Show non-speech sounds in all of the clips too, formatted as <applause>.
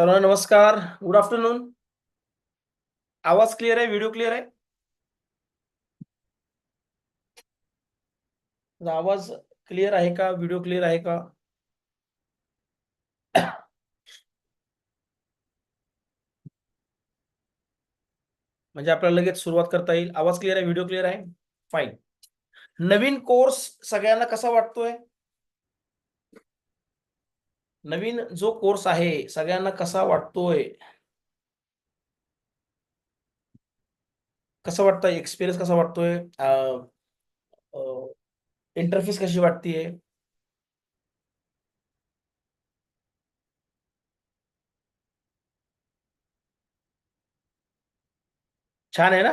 सर्वांना नमस्कार good afternoon आवाज़ क्लिअर आहे? व्हिडिओ क्लिअर आहे? माझा आवाज़ क्लिअर आहे का? व्हिडिओ क्लिअर आहे का? म्हणजे आपल्याला लगेच सुरुवात करता आवाज़ क्लिअर आहे? व्हिडिओ क्लिअर आहे? फाईन नवीन कोर्स सगळ्यांना कसा वाटतोय? नवीन जो कोर्स आहे सगळ्यांना कसा वाटतोय? कसा वाटतंय? एक्सपिरियन्स कसा वाटतोय? इंटरफेस कशी वाटतीये? छान आहे ना?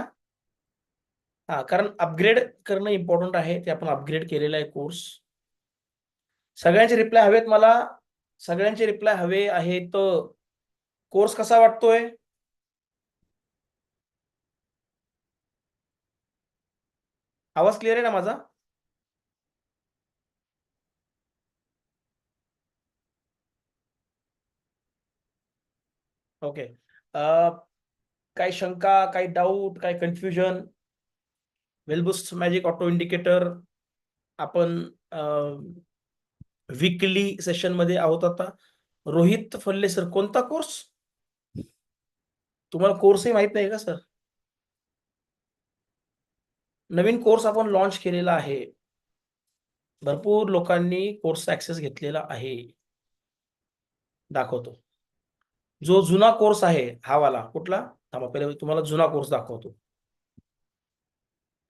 हा कारण अपग्रेड करणं इम्पॉर्टंट आहे ते आपण अपग्रेड केलेला आहे कोर्स सगळ्यांचे रिप्लाय हवेत मला. सगळ्यांचे रिप्लाय हवे आहेत कोर्स कसा वाटतोय? आवाज क्लिअर आहे ना माझा? ओके काही शंका काही डाऊट काही confusion Wellboost magic auto indicator आपण विकली सेशनमध्ये आहोत आता. रोहित फल्ले सर कोणता कोर्स तुम्हाला कोर्सही माहीत नाही का सर नवीन कोर्स आपण लॉन्च केलेला आहे. भरपूर लोकांनी कोर्स ऍक्सेस घेतलेला आहे. दाखवतो. जो जुना कोर्स आहे हा वाला कुठला? थांबा पहिले तुम्हाला जुना कोर्स दाखवतो.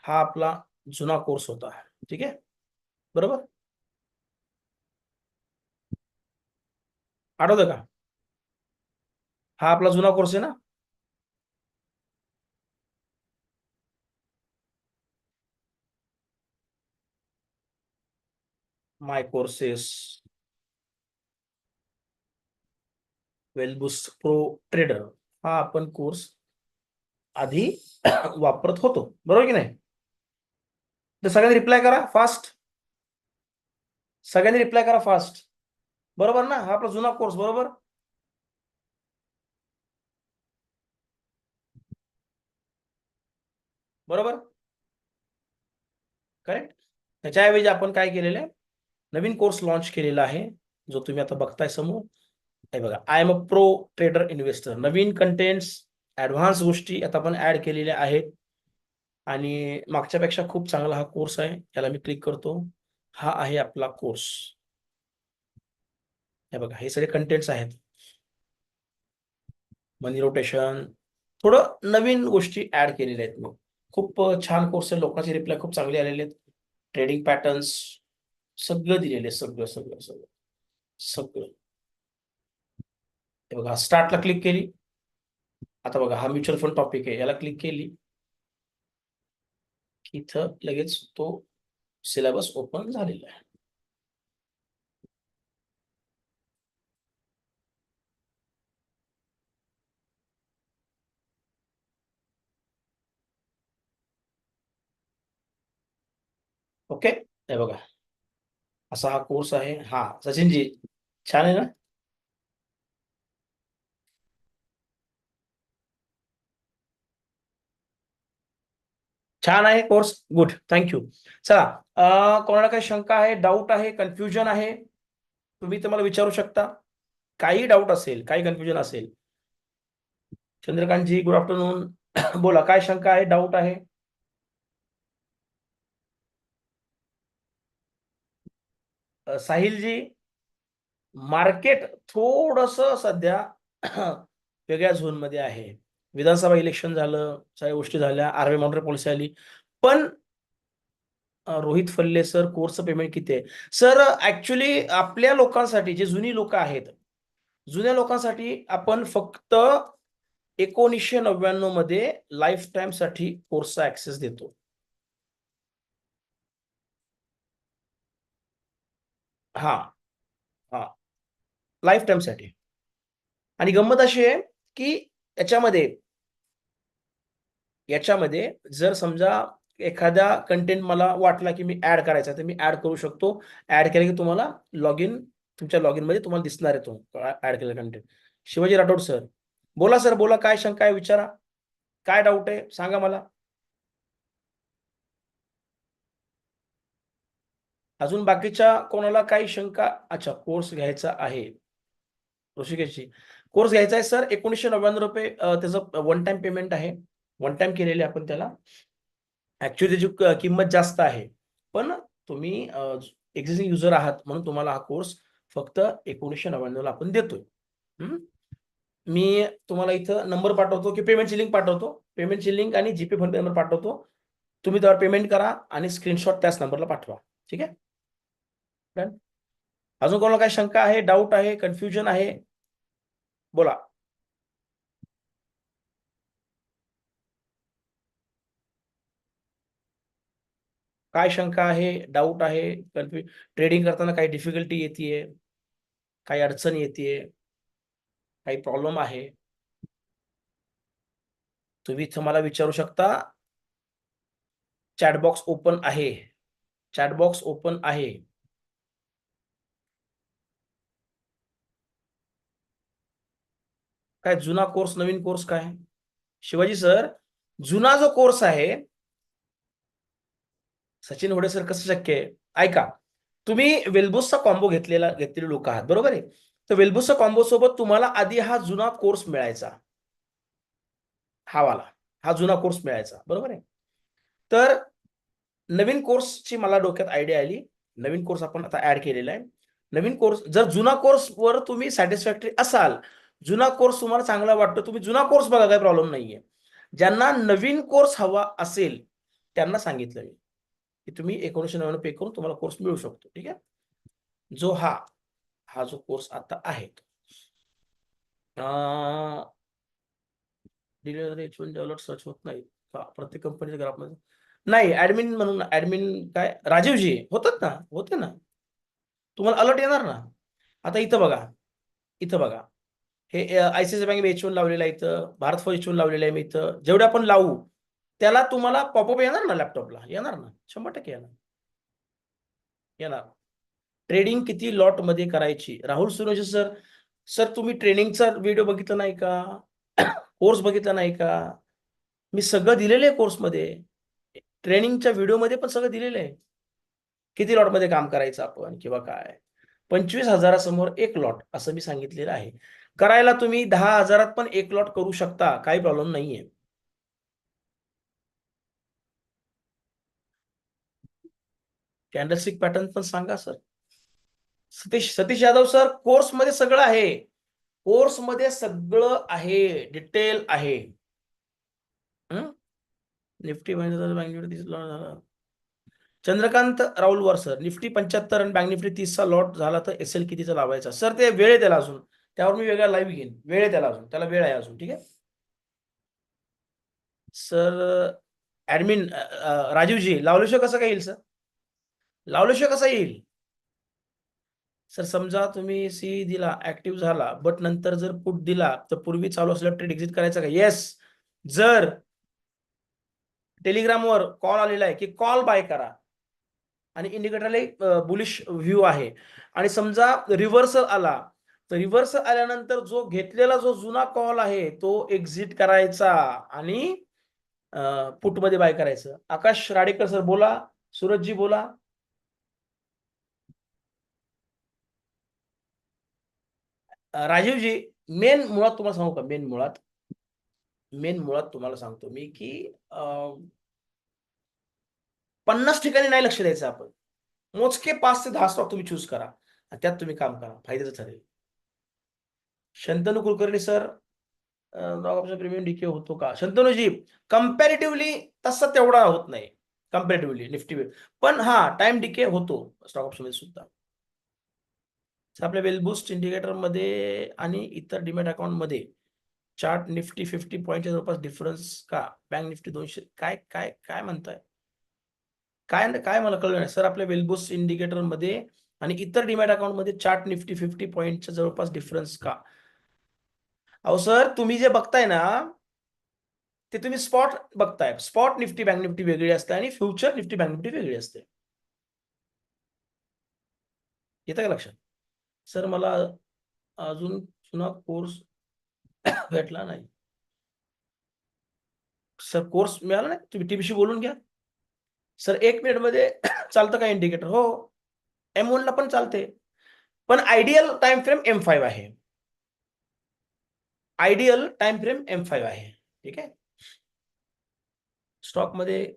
हा आपला जुना कोर्स होता. ठीक आहे? बरोबर? आठवतं का? हा आपला जुना कोर्स आहे ना? माय कोर्सेस वेलबुस प्रो ट्रेडर हा आपण कोर्स आधी <coughs> वापरत होतो. बरोबर की नाही? तर सगळ्यांनी रिप्लाय करा फास्ट सगळ्यांनी रिप्लाय करा फास्ट बरोबर ना? हा आपला जुना कोर्स बरोबर? बरोबर? करेक्ट त्याच्याऐवजी आपण काय केलेलं आहे? नवीन कोर्स लॉन्च केलेला आहे जो तुम्ही आता बघताय समोर. हे बघा I am a pro trader investor Naveen contents advance गोष्टी आता आपण ऍड केलेल्या आहेत. आणि मागच्यापेक्षा खूप चांगला हा कोर्स आहे. याला मी क्लिक करतो. हा आहे आपला कोर्स हे बघा हे सगळे कंटेंट्स आहेत. मनी रोटेशन थोडं नवीन गोष्टी ऍड केलेल्या आहेत मग. खूप छान कोर्स आहे. लोकांचे रिप्लाय खूप चांगले आलेले आहेत. ट्रेडिंग पॅटर्न्स सगळं दिलेले सगळं सगळं सगळं सगळं. हे बघा स्टार्टला क्लिक केली. आता बघा हा म्युच्युअल फंड टॉपिक आहे. याला क्लिक केली. इथं लगेच तो सिलेबस ओपन झालेला आहे. ओके हे बघा. असा हा कोर्स आहे. हा छान आहे ना? छान आहे कोर्स गुड थँक्यू चला कोणाला काही शंका आहे डाऊट आहे कन्फ्युजन आहे? तुम्ही तर मला विचारू शकता. काही डाऊट असेल, काही कन्फ्युजन असेल. चंद्रकांतजी गुड आफ्टरनून <coughs> बोला, काय शंका आहे डाऊट आहे? साहिलजी मार्केट थोडस सध्या <clears throat> वेगळ्या झोनमध्ये आहे. विधानसभा इलेक्शन झालं सगळ्या गोष्टी झाल्या आर्मी मॉनिटरी पॉलिसी आली. पण रोहित फल्ले सर कोर्सचं पेमेंट किती आहे? सर ऍक्च्युली आपल्या लोकांसाठी जे जुनी लोक आहेत जुन्या लोकांसाठी आपण फक्त एकोणीसशे नव्याण्णवमध्ये लाईफ टाइमसाठी कोर्सचा ऍक्सेस देतो. हा हा. लाईफ टाइमसाठी आणि गंमत अशी आहे की याच्यामध्ये याच्यामध्ये जर समजा एखादा कंटेंट मला वाटला की मी ऍड करायचा तर मी ऍड करू शकतो. ऍड केलं की तुम्हाला लॉग इन तुमच्या लॉग इनमध्ये तुम्हाला दिसणार आहे तो ऍड केलेला कंटेंट शिवाजी राठोड सर बोला सर बोला काय शंका आहे विचारा. काय डाऊट आहे सांगा मला. अजून बाकीच्या कोणाला काही शंका? अच्छा कोर्स घ्यायचा आहे. ऋषिकेशची. कोर्स घ्यायचा आहे सर एकोणीसशे नव्याण्णव रुपये त्याचं वन टाइम पेमेंट आहे. वन टाइम केलेले आपण त्याला. ऍक्च्युअली त्याची किंमत जास्त आहे. पण तुम्ही एक्झिस्टिंग युजर आहात म्हणून तुम्हाला हा कोर्स फक्त एकोणीसशे नव्याण्णवला आपण देतोय. मी तुम्हाला इथं नंबर पाठवतो की पेमेंटची लिंक पाठवतो. पेमेंटची लिंक आणि जीपे फोन पे नंबर पाठवतो. तुम्ही त्यावर पेमेंट करा आणि स्क्रीनशॉट त्याच नंबरला पाठवा. ठीक आहे? अजून कोणाला काही शंका आहे डाऊट आहे कन्फ्युजन आहे? बोला. काय शंका आहे डाऊट आहे कन्फ्यु ट्रेडिंग करताना काही डिफिकल्टी येते काही अडचण येते काही प्रॉब्लेम आहे? तुम्ही इथं मला विचारू शकता चॅटबॉक्स ओपन आहे. चॅटबॉक्स ओपन आहे. काय जुना कोर्स नवीन कोर्स काय? शिवाजी सर जुना जो कोर्स आहे सचिन होडे सर कसं शक्य आहे? ऐका तुम्ही वेल्बुसचा कॉम्बो घेतलेला घेतलेले लोक आहात बरोबर आहे? तर वेल्बुसचा कॉम्बो सोबत तुम्हाला आधी हा जुना कोर्स मिळायचा. हा वाला हा जुना कोर्स मिळायचा बरोबर आहे? तर नवीन कोर्सची मला डोक्यात आयडिया आली. नवीन कोर्स आपण आता ऍड केलेला आहे. नवीन कोर्स जर जुना कोर्स वर तुम्ही सॅटिस्फॅक्टरी असाल जुना कोर्स तुम्हाला चांगला वाटतो. तुम्ही जुना कोर्स बघा काही प्रॉब्लेम नाहीये. ज्यांना नवीन कोर्स हवा असेल त्यांना सांगितलं मी. की तुम्ही एकोणीसशे नव्याण्णव पे करून तुम्हाला कोर्स मिळू शकतो. ठीक आहे? जो हा हा जो कोर्स आता आहे. डेव्हलप सर्च होत नाही प्रत्येक कंपनीच्या ग्राफमध्ये नाही ऍडमिन म्हणून ऍडमिन काय? राजीवजी होतात ना? होते ना? तुम्हाला अलर्ट येणार ना? आता इथं बघा. इथं बघा. हे आयसीआयसी बँक एच वन लावलेलं आहे इथं भारत फौज एच वन लावलेलं आहे मी इथं. जेवढे आपण लावू त्याला तुम्हाला पॉपअप येणार ना लॅपटॉपला येणार ना? शंभर टक्के येणार. येणार. ट्रेडिंग किती लॉटमध्ये करायची? राहुल सुरेश सर सर तुम्ही ट्रेनिंगचा व्हिडिओ बघितला नाही का? <coughs> कोर्स बघितला नाही का? मी सगळं दिलेलं आहे कोर्समध्ये ट्रेनिंगच्या व्हिडिओमध्ये पण सगळं दिलेलं आहे. किती लॉटमध्ये काम करायचं आपण किंवा काय? पंचवीस हजारासमोर एक लॉट असं मी सांगितलेलं आहे. करायला तुम्ही दहा हजारात पण एक लॉट करू शकता. काही प्रॉब्लेम नाहीये. कॅन्डलस्टिक पॅटर्न पण सांगा सर सतीश सतीश यादव सर कोर्समध्ये सगळं आहे. कोर्समध्ये सगळं आहे. डिटेल आहे. निफ्टी झाला. चंद्रकांत राऊलवर सर निफ्टी पंच्याहत्तर आणि बँक निफ्टी तीसचा लॉट झाला तर एस एल कितीचा लावायचा? सर ते वेळ त्याला अजून. त्यावर मी वेगळा लाईव्ह घेईन. वेळ आहे त्याला अजून. त्याला वेळ आहे अजून. ठीक आहे? सर ऍडमिन राजीवजी लावल्याशिवाय कसं काय येईल सर? लावल्याशिवाय कसा येईल? सर समजा तुम्ही सी दिला ऍक्टिव्ह झाला बट नंतर जर पुट दिला तर पूर्वी चालू असलेला ट्रेड एक्झिट करायचा का? येस जर टेलिग्रामवर कॉल आलेला आहे की कॉल बाय करा. आणि इंडिकेटरला एक बुलिश व्ह्यू आहे. आणि समजा रिव्हर्सल आला तर आल्यानंतर जो घेतलेला जो जुना कॉल आहे तो एक्झिट करायचा आणि पुटमध्ये बाय करायचं. आकाश राडेकर सर बोला सूरजजी बोला. राजीवजी मेन मुळात तुम्हाला सांगू का? मेन मुळात मेन मुळात तुम्हाला सांगतो मी की पन्नास ठिकाणी नाही लक्ष द्यायचं आपण. मोजके पाच ते दहा स्टॉक तुम्ही चूज करा. आणि त्यात तुम्ही काम करा. फायद्याचं ठरेल. Shantanu Kulkarni sir premium decay होतो का? शंतनूजी कम्पॅरेटिव्हली तसा तेवढा होत नाही. कम्पॅरेटिव्हली निफ्टी पण हा टाइम डिके होतो स्टॉक ऑप्शन सुद्धा. आपल्या वेलबुस्ट इंडिकेटरमध्ये आणि इतर डिमेट अकाउंटमध्ये चार्ट निफ्टी फिफ्टी पॉईंटच्या जवळपास डिफरन्स का? बँक निफ्टी दोनशे काय काय काय म्हणताय? काय काय मला कळलं नाही. सर आपल्या वेलबुस्ट इंडिकेटरमध्ये आणि इतर डिमॅट अकाउंटमध्ये चार्ट निफ्टी फिफ्टी पॉईंटच्या जवळपास डिफरन्स का? अहो सर तुम्ही जे बघताय ना ते तुम्ही स्पॉट बघताय. स्पॉट निफ्टी बँक निफ्टी वेगळी असते आणि फ्युचर निफ्टी बँक निफ्टी वेगळी असते. येतं का लक्षात? सर मला अजून जुना कोर्स <coughs> भेटला नाही. सर कोर्स मिळाला नाही? तुम्ही टीव्हीशी बोलून घ्या. सर एक मिनिटमध्ये <coughs> चालतं का इंडिकेटर? हो. एम ला पण चालते. पण ideal time frame M five आहे. Ideal time frame M five आहे. ठीक आहे? स्टॉकमध्ये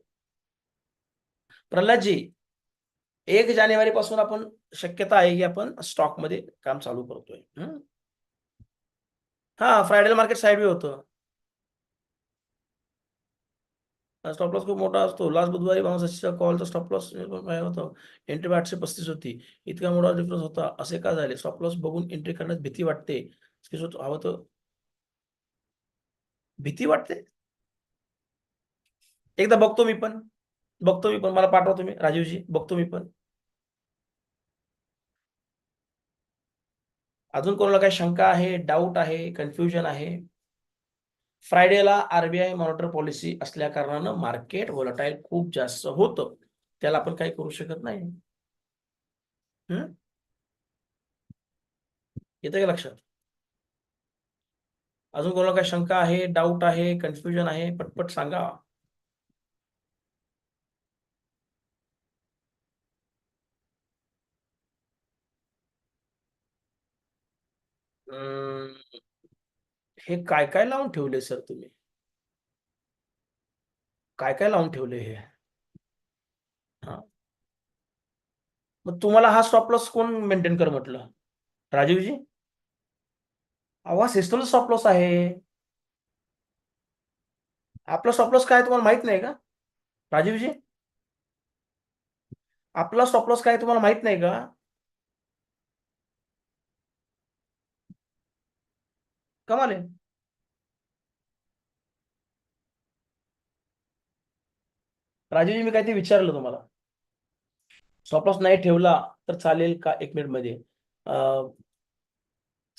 प्रल्हादजी एक जानेवारी पासून आपण शक्यता आहे की आपण स्टॉकमध्ये काम चालू करतोय. हा? फ्रायडे मार्केट साईड होतं. स्टॉप लॉस खूप मोठा असतो. लास्ट बुधवारी बावनशेचा कॉलचा स्टॉप लॉस होतं. एंट्री आठशे पस्तीस होती. इतका मोठा डिफरन्स होता. असे का झाले? स्टॉप लॉस बघून एंट्री करण्यात भीती वाटते. हवं तर भीती वाटते. एकदा बघतो मी पण. बघतो मी पण. मला पाठवा तुम्ही. राजीवजी बघतो मी पण. अजून कोणाला काही शंका आहे डाऊट आहे कन्फ्युजन आहे? फ्रायडेला आरबीआय मॉनिटर पॉलिसी असल्या कारणानं मार्केट व्हॉलटाईल खूप जास्त होतं. त्याला आपण काही करू शकत नाही. हम्म येतं का लक्षात? अजून कोणाला काही शंका आहे डाऊट आहे कन्फ्युजन आहे पटपट सांगा. अं, हे काय काय लावून ठेवले सर तुम्ही? काय काय लावून ठेवले हे? हा. मग तुम्हाला हा स्टॉप लॉस कोण मेंटेन कर म्हटलं? राजीवजी? अहो सिस्टमचा स्टॉप लॉस आहे. आपला स्टॉप लॉस काय तुम्हाला माहीत नाही का? राजीवजी? आपला स्टॉप लॉस काय तुम्हाला माहीत नाही का? कमाले राजीवजी मी काहीतरी विचारलं तुम्हाला. स्टॉप लॉस नाही ठेवला तर चालेल का एक मिनिटमध्ये?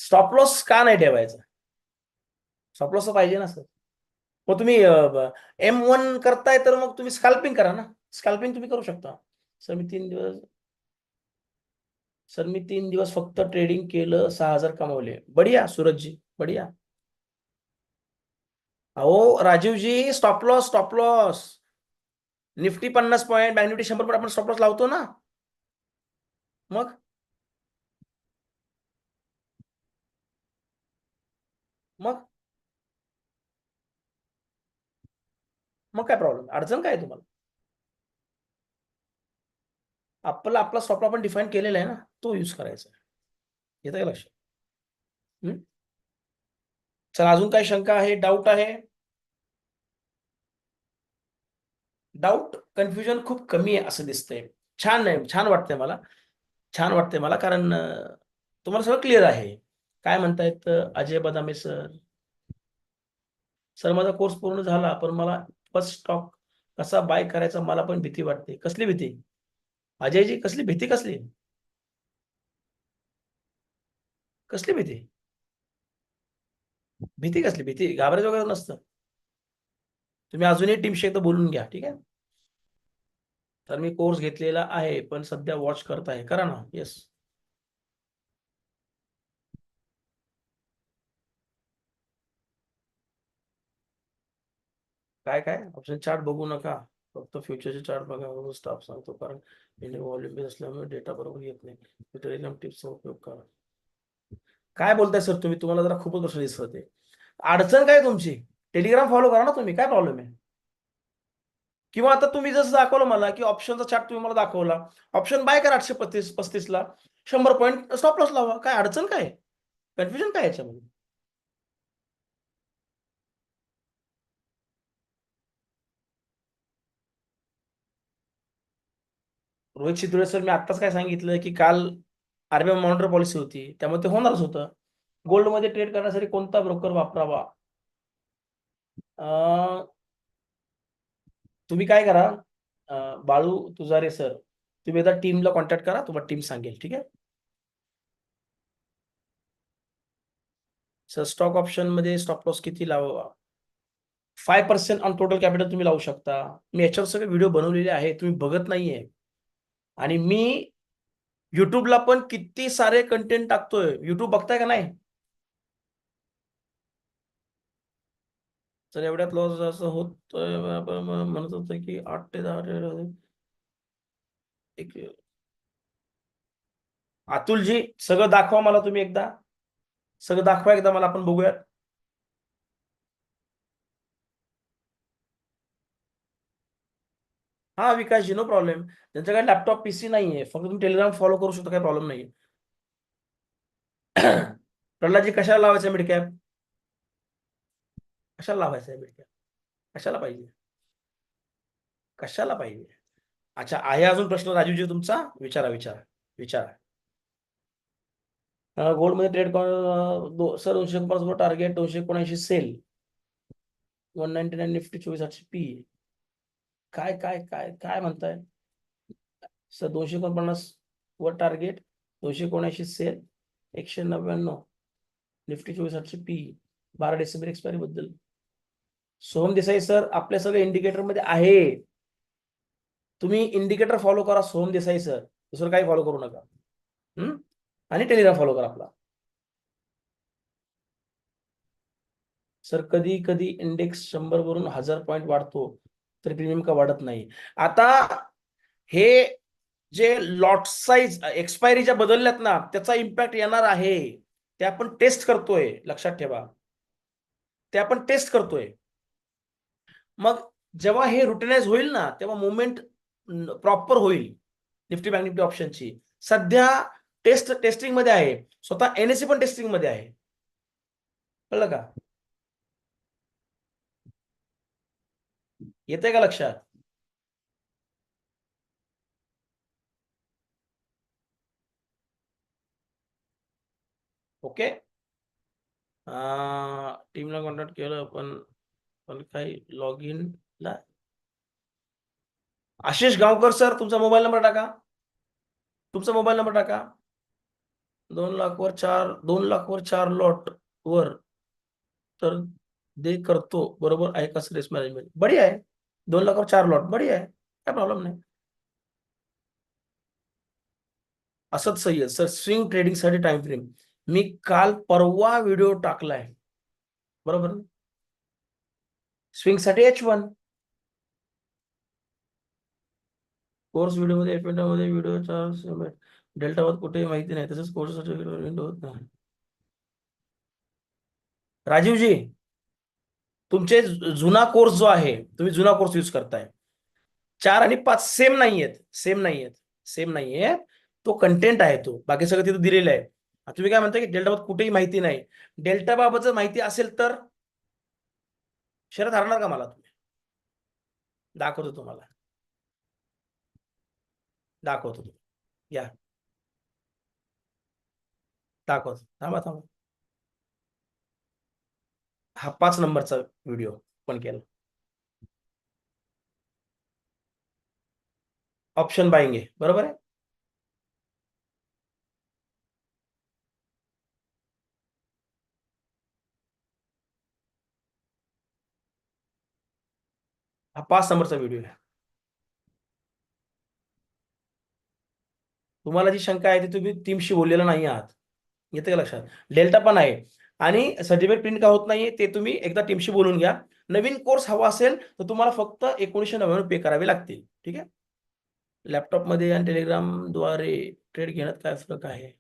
स्टॉप लॉस का नाही ठेवायचा? स्टॉप लॉस पाहिजे ना सर मग तुम्ही एम वन करताय तर मग तुम्ही स्कॅल्पिंग करा ना. स्कॅल्पिंग तुम्ही करू शकता. सर मी तीन दिवस सर मी तीन दिवस फक्त ट्रेडिंग केलं सहा हजार कमावले. बढिया सूरजजी बढिया. अहो Rajivji stop loss stop loss Nifty पन्नास पॉईंट बँक निफ्टी शंभर पॉईंट आपण स्टॉप लॉस लावतो ना. मग मग? मग काय प्रॉब्लेम अडचण काय तुम्हाला? आपला आपला स्टॉप आपण डिफाईन केलेला आहे ना तो यूज करायचा येतं का लक्ष? चला अजून काय शंका आहे? डाऊट आहे? डाऊट कन्फ्युजन खूप कमी आहे असं दिसतंय. छान आहे छान वाटतंय मला. छान वाटतंय मला कारण तुम्हाला सगळं क्लिअर आहे. काय म्हणतायत अजय बदामे सर सर माझा कोर्स पूर्ण झाला पण मला फर्स्ट स्टॉक कसा बाय करायचा मला पण भीती वाटते. कसली भीती? अजयजी कसली भीती कसली? कसली भीती? भीती कसली? भीती घाबरायचं वगैरे नसतं. तुम्ही अजूनही टीमशी एकदा बोलून घ्या ठीक आहे? तर मी कोर्स घेतलेला आहे पण सध्या वॉच करत आहे. करा ना येस काय काय? ऑप्शन चार्ट बघू नका. फक्त फ्युचरचे चार्ट बघा स्टाफ सांगतो. कारण इंडियन व्हॉल्यूम असल्यामुळे डेटा बरोबर येत नाही. टेलिग्राम टिप्सचा उपयोग करा. काय बोलताय सर तुम्ही? तुम्हाला जरा खूपच प्रश्न दिसत होते. अडचण काय तुमची? टेलिग्राम फॉलो करा ना तुम्ही. काय प्रॉब्लेम आहे? किंवा आता तुम्ही जसं दाखवलं मला की ऑप्शनचा चार्ट तुम्ही मला दाखवला. ऑप्शन बाय करा आठशे पस्तीस पस्तीसला. शंभर पॉईंट स्टॉप लॉस लावा. काय अडचण काय? कन्फ्युजन काय याच्यामध्ये? रोहित शिदुळे सर मी आत्ताच काय सांगितलं की काल आरबीआय मॉनिटर पॉलिसी होती. त्यामुळे ते होणारच होतं. गोल्डमध्ये ट्रेड करण्यासाठी कोणता ब्रोकर वापरावा? तुम्ही काय करा? बाळू तुझारे सर तुम्ही एकदा टीमला कॉन्टॅक्ट करा. तुम्हाला टीम सांगेल. ठीक आहे? सर स्टॉक ऑप्शनमध्ये स्टॉप लॉस किती लावावा? Five percent on total capital तुम्ही लावू शकता. मी याच्यावर सगळे व्हिडिओ बनवलेले आहे तुम्ही बघत नाहीये. आणि मी युट्यूबला पण किती सारे कंटेंट टाकतोय. युट्यूब बघताय का नाही? तर एवढ्यात लॉस असं होत म्हणत होतं की आठ ते दहा एक अतुलजी सगळं दाखवा मला तुम्ही एकदा. सगळं दाखवा एकदा मला आपण बघूयात. हा विकासजी नो प्रॉब्लेम त्यांच्याकडे लॅपटॉप पीसी नाहीये. फक्त तुम्ही टेलिग्राम फॉलो करू शकता काही प्रॉब्लेम नाही प्रल्हादजी कशाला लावायचं मिड कॅप कशाला लावायचं मिड कॅप कशाला पाहिजे? कशाला पाहिजे? अच्छा आहे अजून प्रश्न राजूजी तुमचा? विचारा विचारा विचारा. गोल्डमध्ये ट्रेड सर दोनशे एकोणपन्नास टार्गेट दोनशे एकोणऐंशी sell one ninety nine Nifty चोवीस आठशे पी काय काय काय काय म्हणताय? सर दोनशे एकोणपन्नास वर टार्गेट दोनशे एकोणऐंशी सेल एकशे नव्याण्णव निफ्टी चोवीस आठशे पी बारा डिसेंबर एक्सपायरी बद्दल. सोहम देसाई सर आपल्या सगळ्या इंडिकेटरमध्ये आहे. तुम्ही इंडिकेटर फॉलो करा सोहम देसाई सर. दुसरं काही फॉलो करू नका. हम्म आणि टेलिग्राम फॉलो करा आपला. सर कधी कधी इंडेक्स शंभर वरून हजार पॉईंट वाढतो. तर प्रीमियम का वाढत नाही. आता हे जे लॉट साईज एक्सपायरीच्या बदलल्यात ना त्याचा इम्पॅक्ट येणार आहे. ते आपण टेस्ट करतोय. लक्षात ठेवा. ते आपण टेस्ट करतोय. मग जेव्हा हे रुटिनाइज होईल ना तेव्हा मुवमेंट प्रॉपर होईल. निफ्टी बँक निफ्टी ऑप्शनची सध्या टेस्ट टेस्टिंगमध्ये आहे. स्वतः एनएससी पण टेस्टिंगमध्ये आहे. कळलं का? येते का लक्षात? ओके. टीमला कॉन्टॅक्ट केलं पण पण काही लॉग इन ला आशिष गावकर सर तुमचा मोबाईल नंबर टाका. तुमचा मोबाईल नंबर टाका. दोन लाख वर चार दोन लाख वर चार लॉट वर तर दे करतो बरोबर? आहे का रिस्क मॅनेजमेंट बढी आहे. दोन लाखावर चार लॉट बढी है, काय प्रॉब्लेम नाही। असंच सही आहे सर स्विंग ट्रेडिंग साठी टाइम फ्रेम मी काल परवा व्हिडिओ टाकलाय बरोबर स्विंग साठी एच वन कोर्स व्हिडिओ मध्ये मध्ये व्हिडिओचा डेल्टा वर कुठेही माहिती नाही, तसंच कोर्ससाठी विंडो होत नाही राजीवजी तुमचे जुना कोर्स जो आहे तुम्ही जुना कोर्स यूज करताय. चार आणि पाच सेम नाही आहेत सेम नाही आहेत सेम नाही आहे तो कंटेंट आहे तो. बाकी सगळं तिथे दिलेलं आहे. तुम्ही काय म्हणता की डेल्टाबाबत कुठेही माहिती नाही. डेल्टाबाबत जर माहिती असेल तर शरद हरणार का मला तुम्ही? दाखवतो तुम्हाला. दाखवतो. तुम्ही या. दाखवतो. थांबा थांबा. हा पाच नंबरचा व्हिडिओ पण केला. ऑप्शन बाईंग आहे. बरोबर आहे? हा पाच नंबरचा व्हिडिओ आहे. तुम्हाला जी शंका आहे ती तुम्ही टीमशी बोललेला नाही आहात. येते का लक्षात? डेल्टा पण आहे. आणि सर्टिफिकेट प्रिंट का होत नाहीये ते तुम्ही एकदा टीमशी बोलून घ्या. नवीन कोर्स हवा असेल तर तुम्हाला फक्त एकोणीसशे नव्याण्णव पे करावे लागतील. ठीक आहे? लॅपटॉपमध्ये आणि टेलिग्रामद्वारे ट्रेड घेण्यात काय फरक आहे?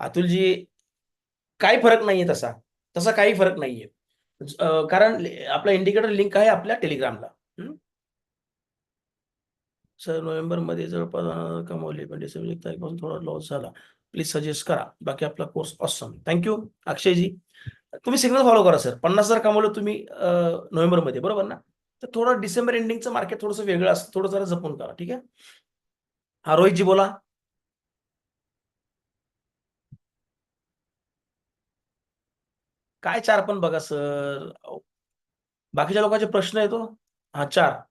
अतुलजी काही फरक नाहीये तसा. तसा काही फरक नाहीये. कारण आपला इंडिकेटर लिंक आहे आपल्या टेलिग्रामला सर नोव्हेंबरमध्ये जवळपास कमवले. पण डिसेंबर एक तारखेपासून थोडा लॉस झाला. प्लीज सजेस्ट करा. बाकी आपला कोर्स ऑसम थँक्यू अक्षयजी. तुम्ही सिग्नल फॉलो करा सर पन्नास हजार कमवलं तुम्ही नोव्हेंबरमध्ये. बरोबर ना? तर थोडं डिसेंबर एंडिंगचं मार्केट थोडंसं वेगळं असतं. थोडं जरा जपून करा. ठीक आहे? हा रोहितजी बोला. काय चार पण बघा सर बाकीच्या लोकांचे प्रश्न येतो हो. हा चार.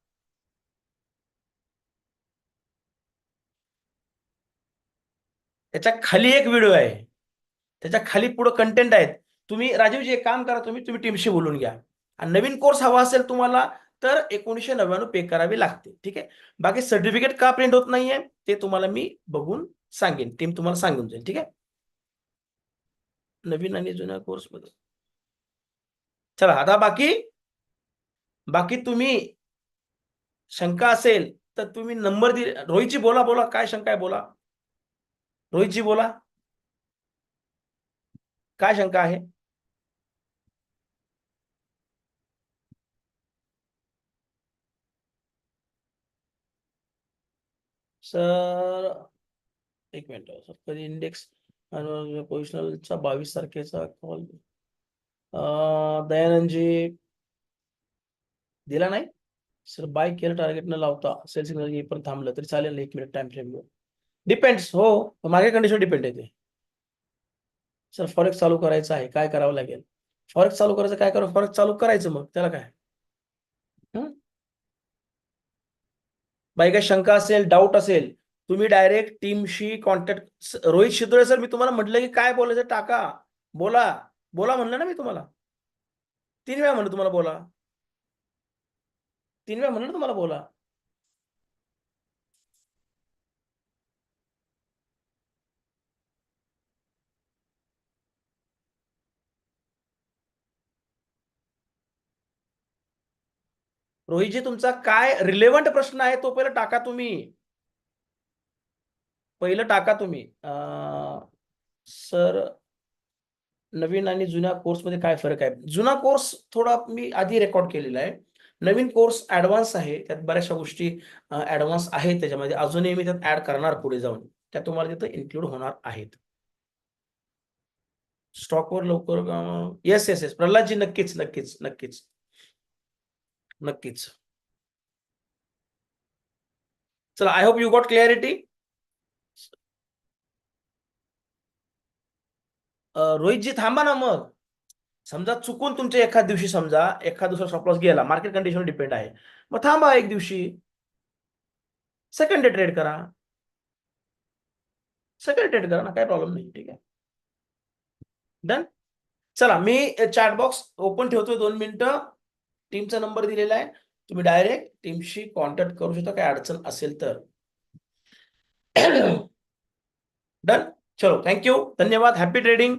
त्याच्याखाली एक व्हिडिओ आहे. त्याच्याखाली पुढे कंटेंट आहेत. तुम्ही राजीवजी एक काम करा तुम्ही तुम्ही टीमशी बोलून घ्या. आणि नवीन कोर्स हवा असेल तुम्हाला तर एकोणीसशे नव्याण्णव पे करावी लागते. ठीक आहे? बाकी सर्टिफिकेट का प्रिंट होत नाहीये ते तुम्हाला मी बघून सांगेन. टीम तुम्हाला सांगून जाईल. ठीक आहे? नवीन आणि जुन्या कोर्समध्ये चला आता बाकी बाकी तुम्ही शंका असेल तर तुम्ही नंबर दिले रोहितची बोला बोला. काय शंका आहे बोला. रोहितजी बोला. काय शंका आहे? सर एक मिनिट हो, सर. कधी इंडेक्स पोझिशनलचा बावीस तारखेचा कॉल दयानंदजी दिला नाही? सर बाय केलं टार्गेट न लावता सेल सिग्नल येईपर्यंत थांबलं तरी चालेल एक मिनिट टाइम फ्रेम डिपेंड्स हो मागे कंडिशन डिपेंड आहे ते. सर फॉरेक्स चालू करायचं आहे काय करावं लागेल? फॉरेक्स चालू करायचं काय करावं? फॉरेक्स चालू करायचं मग त्याला काय? बाई काय शंका असेल डाऊट असेल तुम्ही डायरेक्ट टीमशी कॉन्टॅक्ट रोहित शिदोळे सर मी तुम्हाला म्हटलं की काय बोलायचं टाका. बोला. बोला म्हणलं ना मी तुम्हाला. तीन वेळा म्हणलं तुम्हाला बोला. तीन वेळा म्हणलं ना तुम्हाला बोला. रोहितजी तुमचा काय रिलेव्हंट प्रश्न आहे तो पहिला टाका तुम्ही. पहिलं टाका तुम्ही. सर नवीन आणि जुन्या कोर्समध्ये काय फरक आहे? जुना कोर्स थोडा मी आधी रेकॉर्ड केलेला आहे. नवीन कोर्स ऍडव्हान्स आहे त्यात बऱ्याचशा गोष्टी ऍडव्हान्स आहेत त्याच्यामध्ये. अजूनही मी त्यात ऍड करणार पुढे जाऊन. त्या तुम्हाला तिथं इन्क्लूड होणार आहेत. स्टॉकवर लवकर येस येस येस प्रल्हादजी नक्कीच नक्कीच नक्कीच. नक्कीच. चला I hope you got clarity Rohitji थांबा ना मग. समजा चुकून तुमच्या एखाद दिवशी समजा एखाद दुसरा स्टॉपलॉस गेला मार्केट कंडिशन डिपेंड आहे. मग थांबा एक दिवशी. सेकंड डे ट्रेड करा. सेकंड ट्रेड करा ना काही प्रॉब्लेम नाही ठीक आहे. डन चला मी चॅट बॉक्स ओपन ठेवतोय दोन मिनिटं. टीमचा नंबर दिलेला आहे. तुम्ही डायरेक्ट टीमशी कॉन्टॅक्ट करू शकता. काय अडचण असेल तर. <clears throat> डन चलो थँक्यू धन्यवाद. Happy trading